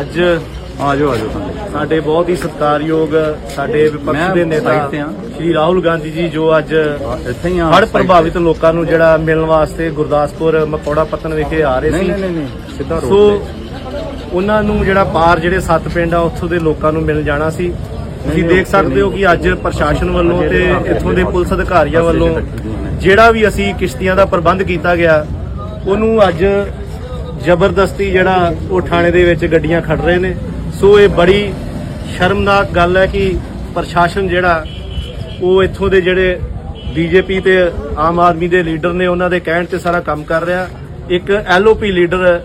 ਅੱਜ ਆ ਜਾਓ ਆ ਜਾਓ ਸਾਡੇ ਬਹੁਤ ਹੀ ਸਤਿਕਾਰਯੋਗ ਸਾਡੇ ਵਿਪਕਸ਼ ਦੇ ਨੇਤਾ। ਸ਼੍ਰੀ ਰਾਹੁਲ ਗਾਂਧੀ ਜੀ ਜੋ ਅੱਜ ਇੱਥੇ ਹੀ ਆ ਹੜ੍ਹ ਪ੍ਰਭਾਵਿਤ ਲੋਕਾਂ ਨੂੰ ਜਿਹੜਾ ਮਿਲਣ ਵਾਸਤੇ ਗੁਰਦਾਸਪੁਰ ਮਕੌੜਾ ਪੱਤਨ ਵਿਖੇ ਆ ਰਹੇ ਸੀ। ਨਹੀਂ ਨਹੀਂ ਨਹੀਂ, ਸਿੱਧਾ ਰੋਡ ਸੋ ਉਹਨਾਂ ਨੂੰ ਜਿਹੜਾ ਪਾਰ ਜਿਹੜੇ ਸੱਤ ਪਿੰਡ ਆ ਉੱਥੋਂ ਦੇ ਲੋਕਾਂ ਨੂੰ ਮਿਲ ਜਾਣਾ ਸੀ। ਤੁਸੀਂ ਦੇਖ ਸਕਦੇ ਹੋ ਕਿ ਅੱਜ ਪ੍ਰਸ਼ਾਸਨ ਵੱਲੋਂ ਤੇ ਇੱਥੋਂ ਦੇ ਪੁਲਿਸ ਅਧਿਕਾਰੀਆਂ ਵੱਲੋਂ ਜਿਹੜਾ ਵੀ ਅਸੀਂ ਕਿਸ਼ਤੀਆਂ ਦਾ ਪ੍ਰਬੰਧ ਕੀਤਾ ਗਿਆ ਉਹਨੂੰ ਅੱਜ ਜ਼ਬਰਦਸਤੀ ਜਿਹੜਾ ਉਹ ਥਾਣੇ ਦੇ ਵਿੱਚ ਗੱਡੀਆਂ ਖੜ ਰਹੇ ਨੇ। ਸੋ ਇਹ ਬੜੀ ਸ਼ਰਮਨਾਕ ਗੱਲ ਹੈ ਕਿ ਪ੍ਰਸ਼ਾਸਨ ਜਿਹੜਾ ਉਹ ਇੱਥੋਂ ਦੇ ਜਿਹੜੇ ਬੀਜੇਪੀ ਤੇ ਆਮ ਆਦਮੀ ਦੇ ਲੀਡਰ ਨੇ ਉਹਨਾਂ ਦੇ ਕਹਿਣ ਤੇ ਸਾਰਾ ਕੰਮ ਕਰ ਰਿਹਾ। ਇੱਕ ਐਲਓਪੀ ਲੀਡਰ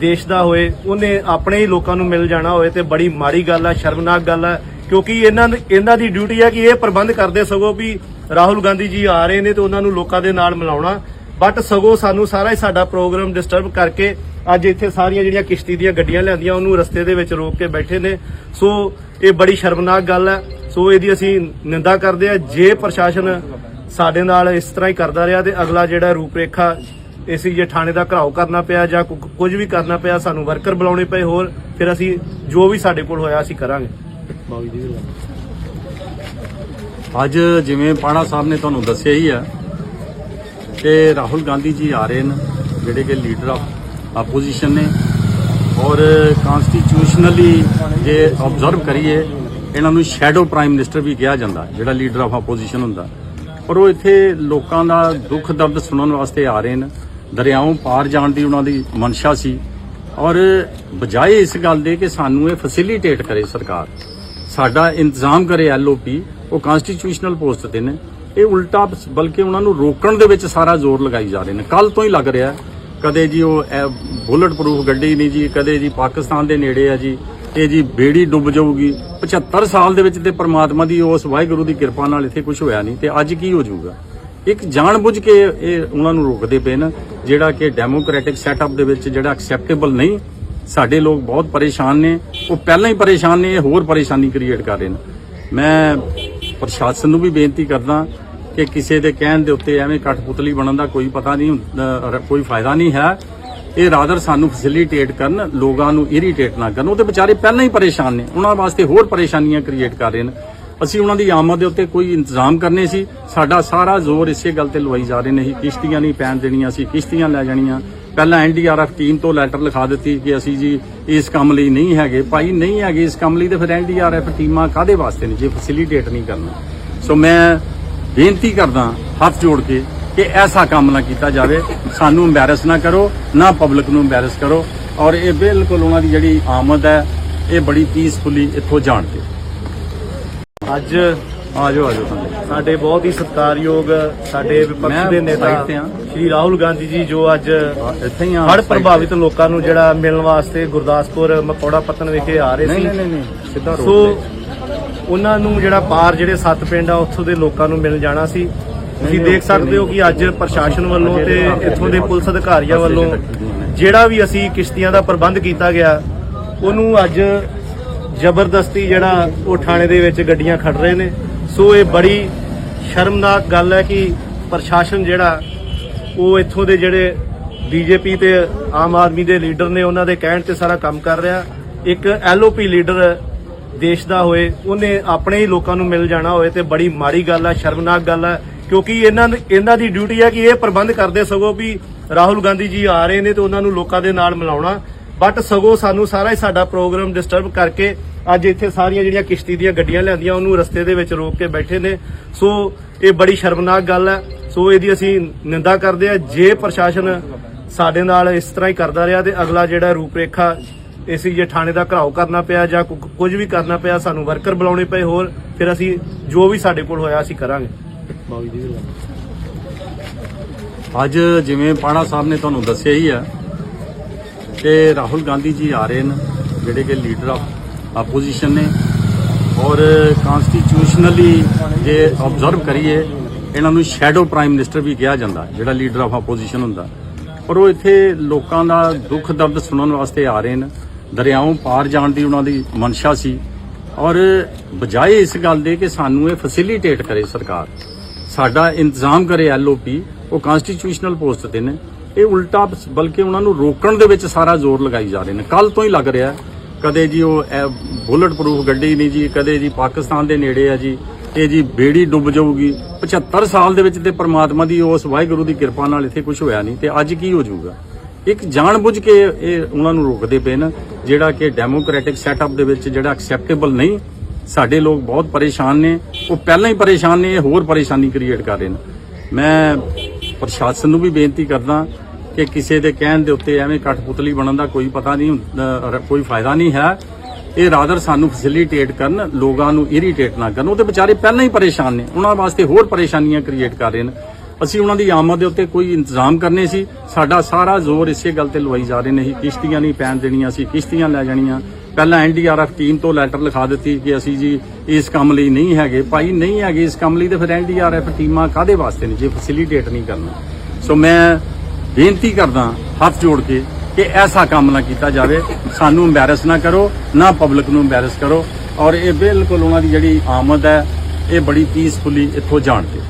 ਦੇਸ਼ ਦਾ ਹੋਏ, ਉਹਨੇ ਆਪਣੇ ਹੀ ਲੋਕਾਂ ਨੂੰ ਮਿਲ ਜਾਣਾ ਹੋਏ ਤੇ ਬੜੀ ਮਾੜੀ ਗੱਲ ਹੈ, ਸ਼ਰਮਨਾਕ ਗੱਲ ਹੈ। ਕਿਉਂਕਿ ਇਹਨਾਂ ਇਹਨਾਂ ਦੀ ਡਿਊਟੀ ਹੈ ਕਿ ਇਹ ਪ੍ਰਬੰਧ ਕਰਦੇ ਸਗੋਂ ਵੀ ਰਾਹੁਲ ਗਾਂਧੀ ਜੀ ਆ ਰਹੇ ਨੇ ਤੇ ਉਹਨਾਂ ਨੂੰ ਲੋਕਾਂ ਦੇ ਨਾਲ ਮਿਲਾਉਣਾ। ਬਟ ਸਗੋਂ ਸਾਨੂੰ ਸਾਰਾ ਹੀ ਸਾਡਾ ਪ੍ਰੋਗਰਾਮ ਡਿਸਟਰਬ ਕਰਕੇ ਅੱਜ ਇੱਥੇ ਸਾਰੀਆਂ ਜਿਹੜੀਆਂ ਕਿਸ਼ਤੀ ਦੀਆਂ ਗੱਡੀਆਂ ਲਿਆਂਦੀਆਂ, ਉਹਨੂੰ ਰਸਤੇ ਦੇ ਵਿੱਚ ਰੋਕ ਕੇ ਬੈਠੇ ਨੇ। ਸੋ ਇਹ ਬੜੀ ਸ਼ਰਮਨਾਕ ਗੱਲ ਹੈ। ਸੋ ਇਹਦੀ ਅਸੀਂ ਨਿੰਦਾ ਕਰਦੇ ਆ ਜੇ ਪ੍ਰਸ਼ਾਸਨ ਸਾਡੇ ਨਾਲ ਇਸ ਤਰ੍ਹਾਂ ਹੀ ਕਰਦਾ ਰਿਹਾ ਤੇ ਅਗਲਾ ਜਿਹੜਾ ਰੂਪਰੇਖਾ ਅਸੀਂ ਜੇ ਥਾਣੇ ਦਾ ਘਰਾਓ ਕਰਨਾ ਪਿਆ ਜਾਂ ਕੁਝ ਵੀ ਕਰਨਾ ਪਿਆ, ਸਾਨੂੰ ਵਰਕਰ ਬੁਲਾਉਣੇ ਪਏ ਹੋਰ, ਫਿਰ ਅਸੀਂ ਜੋ ਵੀ ਸਾਡੇ ਕੋਲ ਹੋਇਆ ਅਸੀਂ ਕਰਾਂਗੇ। ਅੱਜ ਜਿਵੇਂ ਪਾਣਾ ਸਾਹਿਬ ਨੇ ਤੁਹਾਨੂੰ ਦੱਸਿਆ ਹੀ ਆ ਕਿ ਰਾਹੁਲ ਗਾਂਧੀ ਜੀ ਆ ਰਹੇ ਨੇ, ਜਿਹੜੇ ਕਿ ਲੀਡਰ ਆਫ ਆਪੋਜੀਸ਼ਨ ਨੇ। ਔਰ ਕਨਸਟੀਟਿਊਸ਼ਨਲੀ ਜੇ ਆਬਜ਼ਰਵ ਕਰੀਏ, ਇਹਨਾਂ ਨੂੰ ਸ਼ੈਡੋ ਪ੍ਰਾਈਮ ਮਿਨਿਸਟਰ ਵੀ ਕਿਹਾ ਜਾਂਦਾ, ਜਿਹੜਾ ਲੀਡਰ ਆਫ ਆਪੋਜੀਸ਼ਨ ਹੁੰਦਾ। ਪਰ ਉਹ ਇੱਥੇ ਲੋਕਾਂ ਦਾ ਦੁੱਖ ਦਰਦ ਸੁਣਨ ਵਾਸਤੇ ਆ ਰਹੇ ਨੇ। ਦਰਿਆਓਂ ਪਾਰ ਜਾਣ ਦੀ ਉਹਨਾਂ ਦੀ ਮਨਸ਼ਾ ਸੀ। ਔਰ ਬਜਾਏ ਇਸ ਗੱਲ ਦੇ ਕਿ ਸਾਨੂੰ ਇਹ ਫੈਸਿਲਿਟੇਟ ਕਰੇ ਸਰਕਾਰ। ਸਾਡਾ ਇੰਤਜ਼ਾਮ ਕਰੇ ਐਲਓਪੀ ਉਹ ਕਨਸਟੀਟਿਊਸ਼ਨਲ ਪੋਸਟ ਤੇ ਨੇ। ਇਹ ਉਲਟਾ ਬਲਕਿ ਉਹਨਾਂ ਨੂੰ ਰੋਕਣ ਦੇ ਵਿੱਚ ਸਾਰਾ ਜ਼ੋਰ ਲਗਾਈ ਜਾ ਰਹੇ ਨੇ। ਕੱਲ ਤੋਂ ਹੀ ਲੱਗ ਰਿਹਾ ਕਦੇ ਜੀ ਉਹ ਬੁਲਟ ਪ੍ਰੂਫ ਗੱਡੀ ਨਹੀਂ ਜੀ, ਕਦੇ ਜੀ ਪਾਕਿਸਤਾਨ ਦੇ ਨੇੜੇ ਆ ਜੀ। ਇਹ ਜੀ ਬੇੜੀ ਡੁੱਬ ਜਾਊਗੀ। 75 ਸਾਲ ਦੇ ਵਿੱਚ ਤੇ ਪ੍ਰਮਾਤਮਾ ਦੀ ਉਸ ਵਾਹਿਗੁਰੂ ਦੀ ਕਿਰਪਾ ਨਾਲ ਇੱਥੇ ਕੁਝ ਹੋਇਆ ਨਹੀਂ ਤੇ ਅੱਜ ਕੀ ਹੋ ਜਾਊਗਾ? ਇੱਕ ਜਾਣਬੁੱਝ ਕੇ ਇਹ ਉਹਨਾਂ ਨੂੰ ਰੋਕਦੇ ਪਏ ਨੇ, ਜਿਹੜਾ ਕਿ ਡੈਮੋਕ੍ਰੈਟਿਕ ਸੈਟਅਪ ਦੇ ਵਿੱਚ ਜਿਹੜਾ ਐਕਸੈਪਟੇਬਲ ਨਹੀਂ, ਸਾਡੇ ਲੋਕ ਬਹੁਤ ਪਰੇਸ਼ਾਨ ਨੇ। ਉਹ ਪਹਿਲਾਂ ਹੀ ਪਰੇਸ਼ਾਨ ਨੇ, ਇਹ ਹੋਰ ਪਰੇਸ਼ਾਨੀ ਕ੍ਰੀਏਟ ਕਰ ਰਹੇ ਨੇ। ਮੈਂ ਪ੍ਰਸ਼ਾਸਨ ਨੂੰ ਵੀ ਬੇਨਤੀ ਕਰਦਾ ਕਿ ਕਿਸੇ ਦੇ ਕਹਿਣ ਦੇ ਉੱਤੇ ਐਵੇਂ ਕਠਪੁਤਲੀ ਬਣਨ ਦਾ ਕੋਈ ਪਤਾ ਨਹੀਂ ਕੋਈ ਫਾਇਦਾ ਨਹੀਂ ਹੈ। ਇਹ ਰਾਦਰ ਸਾਨੂੰ ਫੈਸਿਲਿਟੇਟ ਕਰਨ, ਲੋਕਾਂ ਨੂੰ ਇਰੀਟੇਟ ਨਾ ਕਰਨ। ਉਹ ਤੇ ਵਿਚਾਰੇ ਪਹਿਲਾਂ ਹੀ ਪਰੇਸ਼ਾਨ ਨੇ। ਉਹਨਾਂ ਵਾਸਤੇ ਹੋਰ ਪਰੇਸ਼ਾਨੀਆਂ ਕ੍ਰੀਏਟ ਕਰ ਰਹੇ ਨੇ। ਅਸੀਂ ਉਹਨਾਂ ਦੀ ਆਮਦ ਦੇ ਉੱਤੇ ਕੋਈ ਇੰਤਜ਼ਾਮ ਕਰਨੇ ਸੀ। ਸਾਡਾ ਸਾਰਾ ਜ਼ੋਰ ਇਸੇ ਗੱਲ ਤੇ ਲਵਾਈ ਜਾ ਰਹੇ ਨੇ ਅਸੀਂ ਕਿਸ਼ਤੀਆਂ ਨਹੀਂ ਪੈਣ ਦੇਣੀਆਂ ਸੀ, ਕਿਸ਼ਤੀਆਂ ਲੈ ਜਾਣੀਆਂ। ਪਹਿਲਾਂ ਐਨਡੀਆਰਐਫ ਟੀਮ ਤੋਂ ਲੈਟਰ ਲਿਖਾ ਦਿੱਤੀ ਕਿ ਅਸੀਂ ਜੀ ਇਸ ਕੰਮ ਲਈ ਨਹੀਂ ਹੈਗੇ। ਭਾਈ, ਨਹੀਂ ਹੈਗੇ ਇਸ ਕੰਮ ਲਈ ਤੇ ਫਿਰ ਐਨਡੀਆਰਐਫ ਟੀਮਾਂ ਕਾਦੇ ਵਾਸਤੇ ਨੇ? ਜੇ ਫੈਸਿਲਿਟੇਟ ਨਹੀਂ ਕਰਨਾ। ਸੋ ਮੈਂ ਬੇਨਤੀ ਕਰਦਾ ਹੱਥ ਜੋੜ ਕੇ ਕਿ ਐਸਾ ਕੰਮ ਨਾ ਕੀਤਾ ਜਾਵੇ। ਸਾਨੂੰ ਐਮਬੈਰਸ ਨਾ ਕਰੋ ਨਾ ਪਬਲਿਕ ਨੂੰ ਐਮਬੈਰਸ ਕਰੋ ਔਰ ਇਹ ਬਿਲਕੁਲ ਉਹਨਾਂ ਦੀ ਜਿਹੜੀ ਆਮਦ ਹੈ ਇਹ ਬੜੀ ਪੀਸਫੁਲੀ ਇੱਥੋਂ ਜਾਣ ਤੇ ਅੱਜ ਆ ਜਾਓ ਆ ਜਾਓ ਥੱਲੇ ਸਾਡੇ ਬਹੁਤ ਹੀ ਸਤਿਕਾਰਯੋਗ ਸਾਡੇ ਵਿਪਕਸ਼ ਦੇ ਨੇਤਾ। ਸ਼੍ਰੀ ਰਾਹੁਲ ਗਾਂਧੀ ਜੀ ਜੋ ਅੱਜ ਇੱਥੇ ਹੀ ਆ ਹੜ੍ਹ ਪ੍ਰਭਾਵਿਤ ਲੋਕਾਂ ਨੂੰ ਜਿਹੜਾ ਮਿਲਣ ਵਾਸਤੇ ਗੁਰਦਾਸਪੁਰ ਮਕੌੜਾ ਪੱਤਨ ਵਿਖੇ ਆ ਰਹੇ ਸੀ। ਨਹੀਂ ਨਹੀਂ ਨਹੀਂ, ਸਿੱਧਾ ਰੋਡ ਤੇ। ਉਹਨਾਂ ਨੂੰ ਜਿਹੜਾ ਪਾਰ ਜਿਹੜੇ ਸੱਤ ਪਿੰਡ ਆ ਉੱਥੋਂ ਦੇ ਲੋਕਾਂ ਨੂੰ ਮਿਲ ਜਾਣਾ ਸੀ। ਤੁਸੀਂ ਦੇਖ ਸਕਦੇ ਹੋ ਕਿ ਅੱਜ ਪ੍ਰਸ਼ਾਸਨ ਵੱਲੋਂ ਤੇ ਇੱਥੋਂ ਦੇ ਪੁਲਿਸ ਅਧਿਕਾਰੀਆਂ ਵੱਲੋਂ ਜਿਹੜਾ ਵੀ ਅਸੀਂ ਕਿਸ਼ਤੀਆਂ ਦਾ ਪ੍ਰਬੰਧ ਕੀਤਾ ਗਿਆ ਉਹਨੂੰ ਅੱਜ ਜ਼ਬਰਦਸਤੀ ਜਿਹੜਾ ਉਹ ਥਾਣੇ ਦੇ ਵਿੱਚ ਗੱਡੀਆਂ ਖੜ ਰਹੇ ਨੇ। ਸੋ ਇਹ ਬੜੀ ਸ਼ਰਮਨਾਕ ਗੱਲ ਹੈ ਕਿ ਪ੍ਰਸ਼ਾਸਨ ਜਿਹੜਾ ਉਹ ਇੱਥੋਂ ਦੇ ਜਿਹੜੇ ਬੀਜੇਪੀ ਤੇ ਆਮ ਆਦਮੀ ਦੇ ਲੀਡਰ ਨੇ ਉਹਨਾਂ ਦੇ ਕਹਿਣ ਤੇ ਸਾਰਾ ਕੰਮ ਕਰ ਰਿਹਾ। ਇੱਕ ਐਲਓਪੀ ਲੀਡਰ ਦੇਸ਼ ਦਾ ਹੋਏ, ਉਹਨੇ ਆਪਣੇ ਹੀ ਲੋਕਾਂ ਨੂੰ ਮਿਲ ਜਾਣਾ ਹੋਏ ਤੇ ਬੜੀ ਮਾੜੀ ਗੱਲ ਹੈ ਸ਼ਰਮਨਾਕ ਗੱਲ ਹੈ ਕਿਉਂਕਿ ਇਹਨਾਂ ਇਹਨਾਂ ਦੀ ਡਿਊਟੀ ਹੈ ਕਿ ਇਹ ਪ੍ਰਬੰਧ ਕਰਦੇ ਸਗੋਂ ਵੀ ਰਾਹੁਲ ਗਾਂਧੀ ਜੀ ਆ ਰਹੇ ਨੇ ਤੇ ਉਹਨਾਂ ਨੂੰ ਲੋਕਾਂ ਦੇ ਨਾਲ ਮਿਲਾਉਣਾ। ਬਟ ਸਗੋਂ ਸਾਨੂੰ ਸਾਰਾ ਹੀ ਸਾਡਾ ਪ੍ਰੋਗਰਾਮ ਡਿਸਟਰਬ ਕਰਕੇ ਅੱਜ ਇੱਥੇ ਸਾਰੀਆਂ ਜਿਹੜੀਆਂ ਕਿਸ਼ਤੀ ਦੀਆਂ ਗੱਡੀਆਂ ਲਿਆਂਦੀਆਂ, ਉਹਨੂੰ ਰਸਤੇ ਦੇ ਵਿੱਚ ਰੋਕ ਕੇ ਬੈਠੇ ਨੇ। ਸੋ ਇਹ ਬੜੀ ਸ਼ਰਮਨਾਕ ਗੱਲ ਹੈ ਸੋ ਇਹਦੀ ਅਸੀਂ ਨਿੰਦਾ ਕਰਦੇ ਆ। ਜੇ ਪ੍ਰਸ਼ਾਸਨ ਸਾਡੇ ਨਾਲ ਇਸ ਤਰ੍ਹਾਂ ਹੀ ਕਰਦਾ ਰਿਹਾ ਤੇ ਅਗਲਾ ਜਿਹੜਾ ਰੂਪਰੇਖਾ ਅਸੀਂ ਜੇ ਥਾਣੇ ਦਾ ਘਰਾਓ ਕਰਨਾ ਪਿਆ ਜਾਂ ਕੁਝ ਵੀ ਕਰਨਾ ਪਿਆ ਸਾਨੂੰ ਵਰਕਰ ਬੁਲਾਉਣੇ ਪਏ ਹੋਰ ਫਿਰ ਅਸੀਂ ਜੋ ਵੀ ਸਾਡੇ ਕੋਲ ਹੋਇਆ ਅਸੀਂ ਕਰਾਂਗੇ। ਅੱਜ ਜਿਵੇਂ ਪਾਣਾ ਸਾਹਿਬ ਨੇ ਤੁਹਾਨੂੰ ਦੱਸਿਆ ਹੀ ਆ ਕਿ ਰਾਹੁਲ ਗਾਂਧੀ ਜੀ ਆ ਰਹੇ ਨੇ ਜਿਹੜੇ ਕਿ ਲੀਡਰ ਆਫ ਆਪੋਜੀਸ਼ਨ ਨੇ ਔਰ ਕਨਸਟੀਟਿਊਸ਼ਨਲੀ ਜੇ ਆਬਜ਼ਰਵ ਕਰੀਏ ਇਹਨਾਂ ਨੂੰ ਸ਼ੈਡੋ ਪ੍ਰਾਈਮ ਮਿਨਿਸਟਰ ਵੀ ਕਿਹਾ ਜਾਂਦਾ ਜਿਹੜਾ ਲੀਡਰ ਆਫ ਆਪੋਜੀਸ਼ਨ ਹੁੰਦਾ। ਪਰ ਉਹ ਇੱਥੇ ਲੋਕਾਂ ਦਾ ਦੁੱਖ ਦਰਦ ਸੁਣਨ ਵਾਸਤੇ ਆ ਰਹੇ ਨੇ ਦਰਿਆਓਂ ਪਾਰ ਜਾਣ ਦੀ ਉਹਨਾਂ ਦੀ ਮਨਸ਼ਾ ਸੀ। ਔਰ ਬਜਾਏ ਇਸ ਗੱਲ ਦੇ ਕਿ ਸਾਨੂੰ ਇਹ ਫੈਸਿਲਿਟੇਟ ਕਰੇ ਸਰਕਾਰ। ਸਾਡਾ ਇੰਤਜ਼ਾਮ ਕਰੇ ਐਲਓਪੀ, ਉਹ ਕਨਸਟੀਟਿਊਸ਼ਨਲ ਪੋਸਟ ਤੇ ਨੇ। ਇਹ ਉਲਟਾ ਬਲਕਿ ਉਹਨਾਂ ਨੂੰ ਰੋਕਣ ਦੇ ਵਿੱਚ ਸਾਰਾ ਜ਼ੋਰ ਲਗਾਈ ਜਾ ਰਹੇ ਨੇ। ਕੱਲ ਤੋਂ ਹੀ ਲੱਗ ਰਿਹਾ ਕਦੇ ਜੀ ਉਹ ਬੁਲਟ ਪ੍ਰੂਫ ਗੱਡੀ ਨਹੀਂ ਜੀ, ਕਦੇ ਜੀ ਪਾਕਿਸਤਾਨ ਦੇ ਨੇੜੇ ਆ ਜੀ। ਇਹ ਜੀ ਬੇੜੀ ਡੁੱਬ ਜਾਊਗੀ। 75 ਸਾਲ ਦੇ ਵਿੱਚ ਤੇ ਪ੍ਰਮਾਤਮਾ ਦੀ ਉਸ ਵਾਹਿਗੁਰੂ ਦੀ ਕਿਰਪਾ ਨਾਲ ਇੱਥੇ ਕੁਝ ਹੋਇਆ ਨਹੀਂ ਤੇ ਅੱਜ ਕੀ ਹੋ ਜਾਊਗਾ? ਇੱਕ ਜਾਣਬੁੱਝ ਕੇ ਇਹ ਉਹਨਾਂ ਨੂੰ ਰੋਕਦੇ ਪਏ ਨੇ, ਜਿਹੜਾ ਕਿ ਡੈਮੋਕ੍ਰੈਟਿਕ ਸੈਟਅਪ ਦੇ ਵਿੱਚ ਜਿਹੜਾ ਐਕਸੈਪਟੇਬਲ ਨਹੀਂ, ਸਾਡੇ ਲੋਕ ਬਹੁਤ ਪਰੇਸ਼ਾਨ ਨੇ, ਉਹ ਪਹਿਲਾਂ ਹੀ ਪਰੇਸ਼ਾਨ ਨੇ, ਇਹ ਹੋਰ ਪਰੇਸ਼ਾਨੀ ਕ੍ਰੀਏਟ ਕਰ ਰਹੇ ਨੇ। ਮੈਂ ਪ੍ਰਸ਼ਾਸਨ ਨੂੰ ਵੀ ਬੇਨਤੀ ਕਰਦਾ ਕਿ ਕਿਸੇ ਦੇ ਕਹਿਣ ਦੇ ਉੱਤੇ ਐਵੇਂ ਕਠਪੁਤਲੀ ਬਣਨ ਦਾ ਕੋਈ ਪਤਾ ਨਹੀਂ ਕੋਈ ਫਾਇਦਾ ਨਹੀਂ ਹੈ। ਇਹ ਰਾਦਰ ਸਾਨੂੰ ਫੈਸਿਲਿਟੇਟ ਕਰਨ, ਲੋਕਾਂ ਨੂੰ ਇਰੀਟੇਟ ਨਾ ਕਰਨ। ਉਹ ਤੇ ਵਿਚਾਰੇ ਪਹਿਲਾਂ ਹੀ ਪਰੇਸ਼ਾਨ ਨੇ, ਉਹਨਾਂ ਵਾਸਤੇ ਹੋਰ ਪਰੇਸ਼ਾਨੀਆਂ ਕ੍ਰੀਏਟ ਕਰ ਰਹੇ ਨੇ। ਅਸੀਂ ਉਹਨਾਂ ਦੀ ਆਮਦ ਦੇ ਉੱਤੇ ਕੋਈ ਇੰਤਜ਼ਾਮ ਕਰਨੇ ਸੀ। ਸਾਡਾ ਸਾਰਾ ਜ਼ੋਰ ਇਸੇ ਗੱਲ ਤੇ ਲਵਾਈ ਜਾ ਰਹੇ ਨੇ ਅਸੀਂ ਕਿਸ਼ਤੀਆਂ ਨਹੀਂ ਪੈਣ ਦੇਣੀਆਂ ਸੀ, ਕਿਸ਼ਤੀਆਂ ਲੈ ਜਾਣੀਆਂ। ਪਹਿਲਾਂ ਐਨਡੀਆਰਐਫ ਟੀਮ ਤੋਂ ਲੈਟਰ ਲਿਖਾ ਦਿੱਤੀ ਕਿ ਅਸੀਂ ਜੀ ਇਸ ਕੰਮ ਲਈ ਨਹੀਂ ਹੈਗੇ। ਭਾਈ ਨਹੀਂ ਹੈਗੇ ਇਸ ਕੰਮ ਲਈ ਤੇ ਫਿਰ ਐਨਡੀਆਰਐਫ ਟੀਮਾਂ ਕਾਦੇ ਵਾਸਤੇ ਨੇ? ਜੇ ਫੈਸਿਲਿਟੇਟ ਨਹੀਂ ਕਰਨਾ। ਸੋ ਮੈਂ ਬੇਨਤੀ ਕਰਦਾ ਹੱਥ ਜੋੜ ਕੇ ਕਿ ਐਸਾ ਕੰਮ ਨਾ ਕੀਤਾ ਜਾਵੇ। ਸਾਨੂੰ ਐਮਬੈਰਸ ਨਾ ਕਰੋ, ਨਾ ਪਬਲਿਕ ਨੂੰ ਐਮਬੈਰਸ ਕਰੋ। ਔਰ ਇਹ ਬਿਲਕੁਲ ਉਹਨਾਂ ਦੀ ਜਿਹੜੀ ਆਮਦ ਹੈ, ਇਹ ਬੜੀ ਪੀਸਫੁਲੀ ਇੱਥੋਂ ਜਾਣ ਤੇ